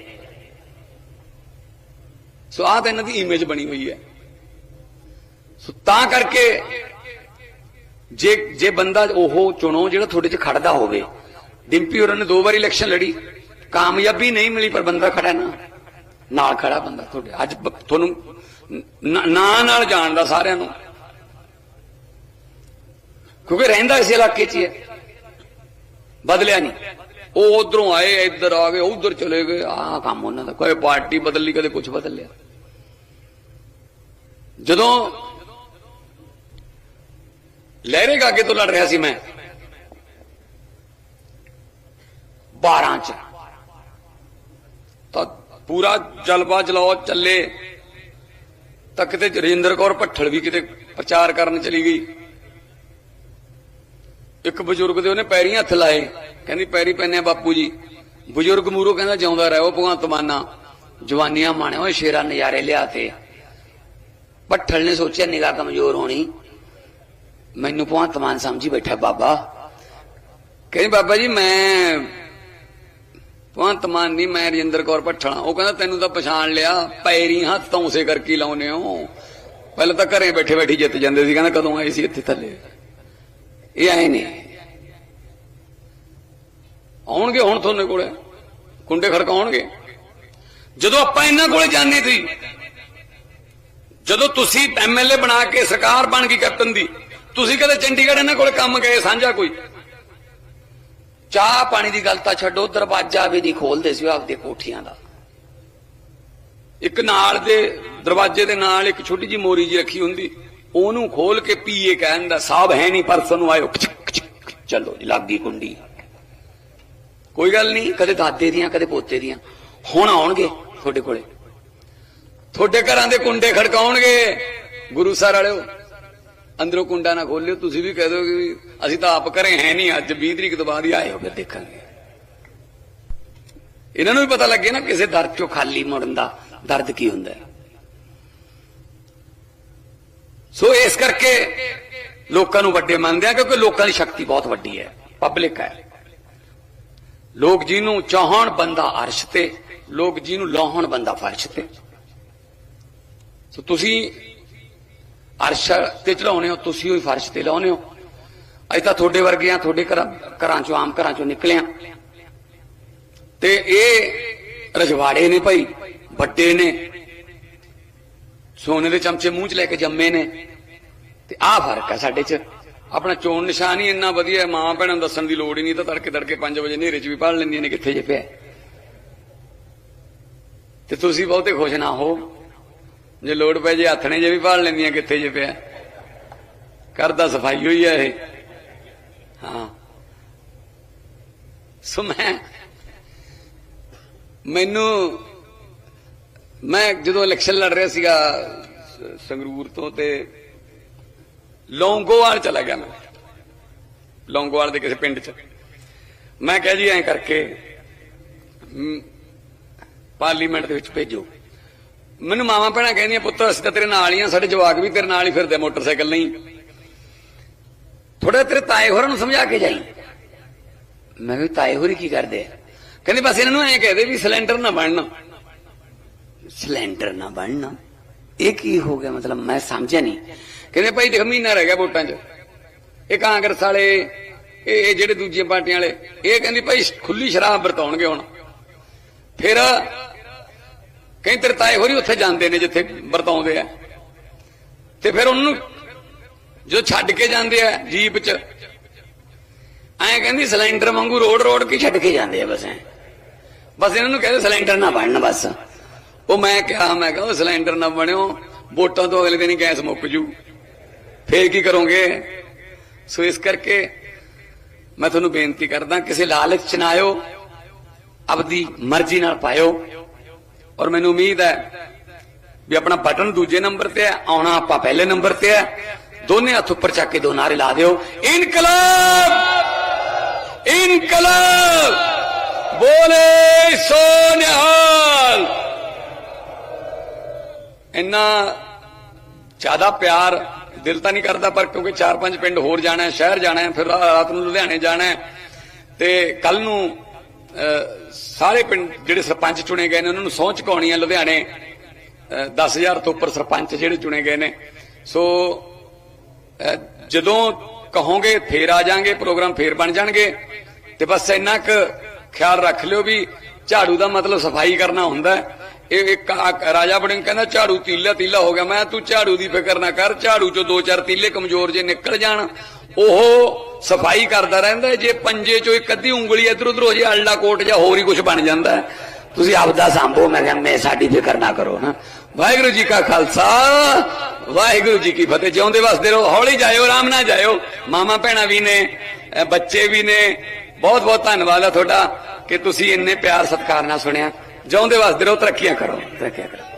ਸੋ ਆਹ ਤਾਂ ਇਹਨਾਂ ਦੀ ਇਮੇਜ ਬਣੀ ਹੋਈ ਹੈ। ਸੋ ਤਾਂ ਕਰਕੇ ਜੇ ਜੇ ਬੰਦਾ ਉਹ ਚੁਣੋ ਜਿਹੜਾ ਤੁਹਾਡੇ 'ਚ ਖੜਦਾ ਹੋਵੇ। ਡਿੰਪੀ ਹੋਰਾਂ ਨੇ ਦੋ ਵਾਰੀ ਇਲੈਕਸ਼ਨ ਲੜੀ। ਕਾਮਯਾਬੀ ਨਹੀਂ ਮਿਲੀ ਪਰ ਬੰਦਾ ਖੜਾ ਨਾ। ਨਾਲ ਖੜਾ ਬੰਦਾ ਤੁਹਾਡੇ। ਅੱਜ ਤੁਹਾਨੂੰ ਨਾਂ ਨਾਲ ਜਾਣਦਾ ਸਾਰਿਆਂ ਨੂੰ। ਕਿਉਂਕਿ ਰਹਿੰਦਾ ਇਸ ਇਲਾਕੇ 'ਚ ਹੀ ਹੈ। ਬਦਲਿਆ ਨਹੀਂ। ਉਹ ਉਧਰੋਂ ਆਏ, ਇੱਧਰ ਆ ਗਏ ਉਧਰ ਚਲੇ ਗਏ। ਆਹ ਕੰਮ ਉਹਨਾਂ ਦਾ। ਕੋਈ ਪਾਰਟੀ ਬਦਲ ਲਈ, ਕਦੇ ਕੁਝ ਬਦਲ ਲਿਆ। ਜਦੋਂ ਲਹਿਰੇ ਗਾਗੇ ਤੋਂ ਲੜ ਰਿਹਾ ਸੀ ਮੈਂ 12 ਚ, ਤਾਂ ਪੂਰਾ ਜਲਵਾ ਜਲਾਓ, ਚੱਲੇ। ਤਾਂ ਕਿਤੇ ਜਰਿੰਦਰ ਕੌਰ ਭੱਠਲ ਵੀ ਕਿਤੇ ਪ੍ਰਚਾਰ ਕਰਨ ਚਲੀ ਗਈ। ਇੱਕ ਬਜ਼ੁਰਗ ਦੇ ਉਹਨੇ ਪੈਰੀਂ ਹੱਥ ਲਾਏ। ਕਹਿੰਦੀ, ਪੈਰੀ ਪੈਨੇ ਆ ਬਾਪੂ ਜੀ। ਬਜ਼ੁਰਗ ਮੂਰੋ ਕਹਿੰਦਾ, ਜਿਉਂਦਾ ਰਹਿਓ ਭਗਵੰਤ ਮਾਨਾ ਜਵਾਨੀਆਂ ਮਾਣੇ ਓਏ ਸ਼ੇਰਾ ਨਜ਼ਾਰੇ ਲਿਆਤੇ ਭੱਠਲ ਨੇ ਸੋਚਿਆ, ਨਿਗਾਹ ਕਮਜ਼ੋਰ ਹੋਣੀ। ਮੈਨੂੰ ਭਗਵੰਤ ਮਾਨ ਸਮਝੀ ਬੈਠਾ, ਬਾਬਾ, ਕਹਿੰਦੀ, ਬਾਬਾ ਜੀ, ਮੈਂ ਭਗਵੰਤ ਮਾਨ ਨਹੀਂ, ਮੈਂ ਰਜਿੰਦਰ ਕੌਰ ਭੱਠਲਾ। ਉਹ ਕਹਿੰਦਾ, ਤੈਨੂੰ ਤਾਂ ਪਛਾਣ ਲਿਆ, ਪੈਰੀ ਹੱਥ ਤਾਂ ਉਸੇ ਕਰਕੇ ਹੀ ਲਾਉਨੇ ਹੋ। ਪਹਿਲਾਂ ਤਾਂ ਘਰੇ ਬੈਠੇ ਬੈਠੀ ਜਿੱਤ ਜਾਂਦੇ ਸੀ, ਕਹਿੰਦਾ, ਕਦੋਂ ਆਏ ਸੀ ਇੱਥੇ ਥੱਲੇ? ਇਹ ਆਏ ਨੇ। ਆਉਣਗੇ ਹੁਣ ਤੁਹਾਡੇ ਕੋਲੇ? ਕੁੰਡੇ ਖੜਕਾਉਣਗੇ? ਜਦੋਂ ਆਪਾਂ ਇਹਨਾਂ ਕੋਲੇ ਜਾਂਦੇ ਸੀ ਜਦੋਂ ਤੁਸੀਂ ਐਮਐਲਏ ਬਣਾ ਕੇ ਸਰਕਾਰ ਬਣ ਗਈ ਕੈਪਟਨ ਦੀ, ਤੁਸੀਂ ਕਦੇ ਚੰਡੀਗੜ੍ਹ ਇਹਨਾਂ ਕੋਲ ਕੰਮ ਗਏ, ਸਾਂਝਾ ਕੋਈ? ਚਾਹ ਪਾਣੀ ਦੀ ਗੱਲ ਤਾਂ ਛੱਡੋ, ਦਰਵਾਜ਼ਾ ਵੀ ਨਹੀਂ ਖੋਲਦੇ ਸੀ ਉਹ ਆਪਦੇ ਕੋਠੀਆਂ ਦਾ। ਇੱਕ ਨਾਲ ਦੇ ਦਰਵਾਜ਼ੇ ਦੇ ਨਾਲ ਇੱਕ ਛੋਟੀ ਜੀ ਮੋਰੀ ਜੀ ਰੱਖੀ ਹੁੰਦੀ, ਉਹਨੂੰ ਖੋਲ ਕੇ ਪੀਏ ਕਹਿੰਦਾ ਸਾਹਿਬ ਹੈ ਨਹੀਂ ਪਰਸੋਂ ਨੂੰ ਆਇਓ ਚਲੋ ਜੀ, ਲੱਗੀ ਕੁੰਡੀ। ਕੋਈ ਗੱਲ ਨਹੀਂ, ਕਦੇ ਦਾਦੇ ਦੀਆਂ, ਕਦੇ ਪੋਤੇ ਦੀਆਂ। ਹੁਣ ਆਉਣਗੇ ਤੁਹਾਡੇ ਕੋਲੇ। ਤੁਹਾਡੇ ਘਰਾਂ ਦੇ ਕੁੰਡੇ ਖੜਕਾਉਣਗੇ। ਗੁਰੂ ਸਾਹਿਬ ਵਾਲਿਓ, ਅੰਦਰੋਂ ਕੁੰਡਾ ਨਾ ਖੋਲਿਓ, ਤੁਸੀਂ ਵੀ ਕਹਿ ਦੋਗੇ ਵੀ ਅਸੀਂ ਤਾਂ ਆਪ ਘਰੇ ਹੈ ਨਹੀਂ, ਅੱਜ 20 ਤਰੀਕ ਤੋਂ ਬਾਅਦ ਹੀ ਆਏ ਹੋ ਫਿਰ ਦੇਖਾਂਗੇ। ਇਹਨਾਂ ਨੂੰ ਵੀ ਪਤਾ ਲੱਗੇ ਨਾ ਕਿਸੇ ਦਰ ਚੋਂ ਖਾਲੀ ਮੁੜਨ ਦਾ ਦਰਦ ਕੀ ਹੁੰਦਾ ਸੋ ਇਸ ਕਰਕੇ ਲੋਕਾਂ ਨੂੰ ਵੱਡੇ ਮੰਨਦੇ ਆ ਕਿਉਂਕਿ ਲੋਕਾਂ ਦੀ ਸ਼ਕਤੀ ਬਹੁਤ ਵੱਡੀ ਹੈ ਪਬਲਿਕ ਹੈ। ਲੋਕ ਜਿਹਨੂੰ ਚਾਹਣ ਬੰਦਾ ਅਰਸ਼ ਤੇ, ਲੋਕ ਜਿਹਨੂੰ ਲਾਹਣ ਬੰਦਾ ਫਰਸ਼ ਤੇ। ਸੋ ਤੁਸੀਂ ਅਰਸ਼ ਤੇ ਚੜਾਉਨੇ ਹੋ, ਤੁਸੀਂ ਉਹ ਫਰਸ਼ ਤੇ ਲਾਉਨੇ ਹੋ। ਅੱਜ ਤਾਂ ਤੁਹਾਡੇ ਵਰਗੇ ਆ, ਤੁਹਾਡੇ ਘਰਾਂ ਘਰਾਂ ਚੋਂ, ਆਮ ਘਰਾਂ ਚੋਂ ਨਿਕਲਿਆ ਤੇ ਇਹ ਰਜਵਾੜੇ ਨੇ ਭਾਈ, ਵੱਡੇ ਨੇ। ਸੋਨੇ ਦੇ ਚਮਚੇ ਮੂੰਹ 'ਚ ਲੈ ਕੇ ਜੰਮੇ ਨੇ। ਤੇ ਆਹ ਫ਼ਰਕ ਹੈ ਸਾਡੇ 'ਚ। ਆਪਣਾ ਚੋਣ ਨਿਸ਼ਾਨ ਹੀ ਇੰਨਾ ਵਧੀਆ ਮਾਂ ਭੈਣਾਂ ਨੂੰ ਦੱਸਣ ਦੀ ਲੋੜ ਹੀ ਨਹੀਂ, ਤਾਂ ਤੜਕੇ ਤੜਕੇ 5 ਵਜੇ ਹਨੇਰੇ 'ਚ ਵੀ ਪੜ ਲੈਂਦੀਆਂ ਨੇ, ਕਿੱਥੇ ਜੇ ਪਿਆ। ਤੇ ਤੁਸੀਂ ਬਹੁਤੇ ਖੁਸ਼ ਨਾ ਹੋ। ਜੇ ਲੋੜ ਪੈ ਜੇ ਹੱਥ ਨੇ ਜੇ ਵੀ ਭਾਲ ਲੈਂਦੀਆਂ ਕਿੱਥੇ ਜੇ ਪਿਆ। ਕਰਦਾ ਸਫ਼ਾਈ ਹੋਈ ਹੈ ਇਹ। ਹਾਂ। ਸੋ ਮੈਂ, ਮੈਨੂੰ, ਮੈਂ ਜਦੋਂ ਇਲੈਕਸ਼ਨ ਲੜ ਰਿਹਾ ਸੀਗਾ ਸੰਗਰੂਰ ਤੋਂ ਤੇ ਲੌਂਗੋਵਾਲ ਚਲਾ ਗਿਆ ਮੈਂ। ਲੌਂਗੋਵਾਲ ਦੇ ਕਿਸੇ ਪਿੰਡ 'ਚ। ਮੈਂ ਕਿਹਾ ਜੀ ਐਂ ਕਰਕੇ ਪਾਰਲੀਮੈਂਟ ਦੇ ਵਿੱਚ ਭੇਜੋ। ਮੈਨੂੰ ਮਾਵਾਂ ਭੈਣਾਂ ਕਹਿੰਦੀਆਂ ਪੁੱਤਰ ਅਸੀਂ ਤਾਂ ਤੇਰੇ ਨਾਲ ਹੀ ਆ, ਸਾਡੇ ਜਵਾਕ ਵੀ ਤੇਰੇ ਨਾਲ ਹੀ ਫਿਰਦੇ ਮੋਟਰਸਾਈਕਲ ਨਹੀਂ। ਥੋੜਾ ਤੇਰੇ ਤਾਏ ਹੋਰਾਂ ਨੂੰ ਸਮਝਾ ਕੇ ਜਾਈ। ਮੈਂ ਵੀ ਤਾਏ ਹੋਰੀ ਕੀ ਕਰਦੇ ਆ? ਕਹਿੰਦੇ, ਬਸ ਇਹਨਾਂ ਨੂੰ ਐਂ ਕਹਦੇ ਵੀ ਸਿਲੰਡਰ ਨਾ ਬਣਨਾ। ਸਿਲੰਡਰ ਨਾ ਬਣਨਾ? ਇਹ ਕੀ ਹੋ ਗਿਆ? ਮਤਲਬ ਮੈਂ ਸਮਝਿਆ ਨਹੀਂ। ਕਹਿੰਦੇ, ਭਾਈ ਦੇਖ, ਮਹੀਨਾ ਰਹਿ ਗਿਆ ਵੋਟਾਂ 'ਚ। ਇਹ ਕਾਂਗਰਸ ਵਾਲੇ, ਇਹ ਜਿਹੜੇ ਦੂਜੀਆਂ ਪਾਰਟੀਆਂ ਵਾਲੇ, ਇਹ ਕਹਿੰਦੀ, ਭਾਈ ਖੁੱਲੀ ਸ਼ਰਾਬ ਵਰਤਾਉਣਗੇ ਹੁਣ। ਫਿਰ ਕਈ ਤੇਰੇ ਤਾਏ ਹੋਰੀ ਉੱਥੇ ਜਾਂਦੇ ਨੇ ਜਿੱਥੇ ਵਰਤਾਉਂਦੇ ਆ। ਤੇ ਫਿਰ ਉਹਨਾਂ ਨੂੰ ਜੋ ਛੱਡ ਕੇ ਜਾਂਦੇ ਆ ਜੀਪ 'ਚ, ਐਂ ਕਹਿੰਦੀ, ਸਿਲੰਡਰ ਵਾਂਗੂ ਰੋਡ ਰੋਡ ਕੇ ਛੱਡ ਕੇ ਜਾਂਦੇ ਆ ਬਸ ਐ। ਬਸ ਇਹਨਾਂ ਨੂੰ ਕਹਿੰਦੇ, ਸਿਲੰਡਰ ਨਾ ਬਣਨ ਬਸ। ਉਹ ਮੈਂ ਕਿਹਾ ਮੈਂ ਕਿਹਾ ਉਹ ਸਿਲੰਡਰ ਨਾ ਬਣਿਓ, ਵੋਟਾਂ ਤੋਂ ਅਗਲੇ ਦਿਨ ਗੈਸ ਮੁੱਕ ਜੂ। ਫੇਰ ਕੀ ਕਰੋਗੇ? ਸੋ ਇਸ ਕਰਕੇ ਮੈਂ ਤੁਹਾਨੂੰ ਬੇਨਤੀ ਕਰਦਾ, ਕਿਸੇ ਲਾਲਚ ਚ ਨਾ ਆਇਓ, ਆਪਦੀ ਮਰਜ਼ੀ ਨਾਲ ਪਾਇਓ। ਔਰ ਮੈਨੂੰ ਉਮੀਦ ਹੈ ਵੀ ਆਪਣਾ ਬਟਨ ਦੂਜੇ ਨੰਬਰ ਤੇ ਹੈ, ਆਉਣਾ ਆਪਾਂ ਪਹਿਲੇ ਨੰਬਰ ਤੇ ਹੈ। ਦੋਨੇ ਹੱਥ ਉੱਪਰ ਚੱਕ ਕੇ ਦੋ ਨਾਰੇ ਲਾ ਦਿਓ। ਇਨਕਲਾਬ! ਇਨਕਲਾਬ! ਬੋਲੇ ਸੋ ਨਿਹਾਲ ਇੰਨਾ ਜ਼ਿਆਦਾ ਪਿਆਰ ਦਿਲ ਤਾਂ ਨਹੀਂ ਕਰਦਾ, ਪਰ ਕਿਉਂਕਿ ਚਾਰ ਪੰਜ ਪਿੰਡ ਹੋਰ ਜਾਣਾ ਹੈ, ਸ਼ਹਿਰ ਜਾਣਾ ਹੈ, ਫਿਰ ਰਾਤ ਨੂੰ ਲੁਧਿਆਣੇ ਜਾਣਾ ਹੈ ਤੇ ਕੱਲ ਨੂੰ ਸਾਰੇ ਪਿੰਡ ਜਿਹੜੇ ਸਰਪੰਚ ਚੁਣੇ ਗਏ ਨੇ ਉਹਨਾਂ ਨੂੰ ਸਹੁੰ ਚੁਕਾਉਣੀ ਹੈ ਲੁਧਿਆਣੇ ਅਹ, 10000 ਤੋਂ ਉੱਪਰ ਸਰਪੰਚ ਜਿਹੜੇ ਚੁਣੇ ਗਏ ਨੇ ਸੋ ਜਦੋਂ ਕਹੋਗੇ ਫੇਰ ਆ ਜਾਾਂਗੇ ਪ੍ਰੋਗਰਾਮ ਫੇਰ ਬਣ ਜਾਣਗੇ ਤੇ ਬਸ ਇੰਨਾ ਕੁ ਖਿਆਲ ਰੱਖ ਲਿਓ ਵੀ ਝਾੜੂ ਦਾ ਮਤਲਬ ਸਫ਼ਾਈ ਕਰਨਾ ਹੁੰਦਾ ਹੈ। ਇਹ ਇੱਕ ਰਾਜਾ ਬੜਿੰਗ ਕਹਿੰਦਾ, ਝਾੜੂ ਤੀਲਾ ਤੀਲਾ ਹੋ ਗਿਆ। ਮੈਂ ਤੂੰ ਝਾੜੂ ਦੀ ਫਿਕਰ ਨਾ ਕਰ, ਝਾੜੂ ਚੋਂ ਦੋ ਚਾਰ ਤੀਲੇ ਕਮਜ਼ੋਰ ਜੇ ਨਿਕਲ ਜਾਣ, ਉਹ ਸਫ਼ਾਈ ਕਰਦਾ ਰਹਿੰਦਾ ਜੇ ਪੰਜੇ ਚੋਂ ਇੱਕ ਅੱਧੀ ਉਂਗਲੀ ਇਧਰ ਉਧਰ ਹੋ ਜੇ, ਅਲੜਾ ਕੋਟ ਜਾਂ ਹੋਰ ਹੀ ਕੁਝ ਬਣ ਜਾਂਦਾ ਤੁਸੀਂ ਆਪਦਾ ਸੰਭੋ। ਮੈਂ ਕਿਹਾ, ਮੈਂ ਸਾਡੀ ਫਿਕਰ ਨਾ ਕਰੋ ਨਾ ਵਾਹਿਗੁਰੂ ਜੀ ਕਾ ਖਾਲਸਾ, ਵਾਹਿਗੁਰੂ ਜੀ ਕੀ ਫਤਿਹ। ਜਿਉਂਦੇ ਵਸਦੇ ਰਹੋ, ਹੌਲੀ ਜਾਇਓ, ਆਰਾਮ ਨਾਲ ਜਾਇਓ। ਮਾਮਾ ਭੈਣਾਂ ਵੀ ਨੇ ਬੱਚੇ ਵੀ ਨੇ। ਬਹੁਤ ਬਹੁਤ ਧੰਨਵਾਦ ਹੈ ਤੁਹਾਡਾ ਕਿ ਤੁਸੀਂ ਇੰਨੇ ਪਿਆਰ ਸਤਿਕਾਰ ਨਾਲ ਸੁਣਿਆ। ਜਿਉਂਦੇ ਵਾਸਤੇ ਰਹੋ ਤਰੱਕੀਆਂ ਕਰੋ। ਤਰੱਕੀਆਂ ਕਰੋ।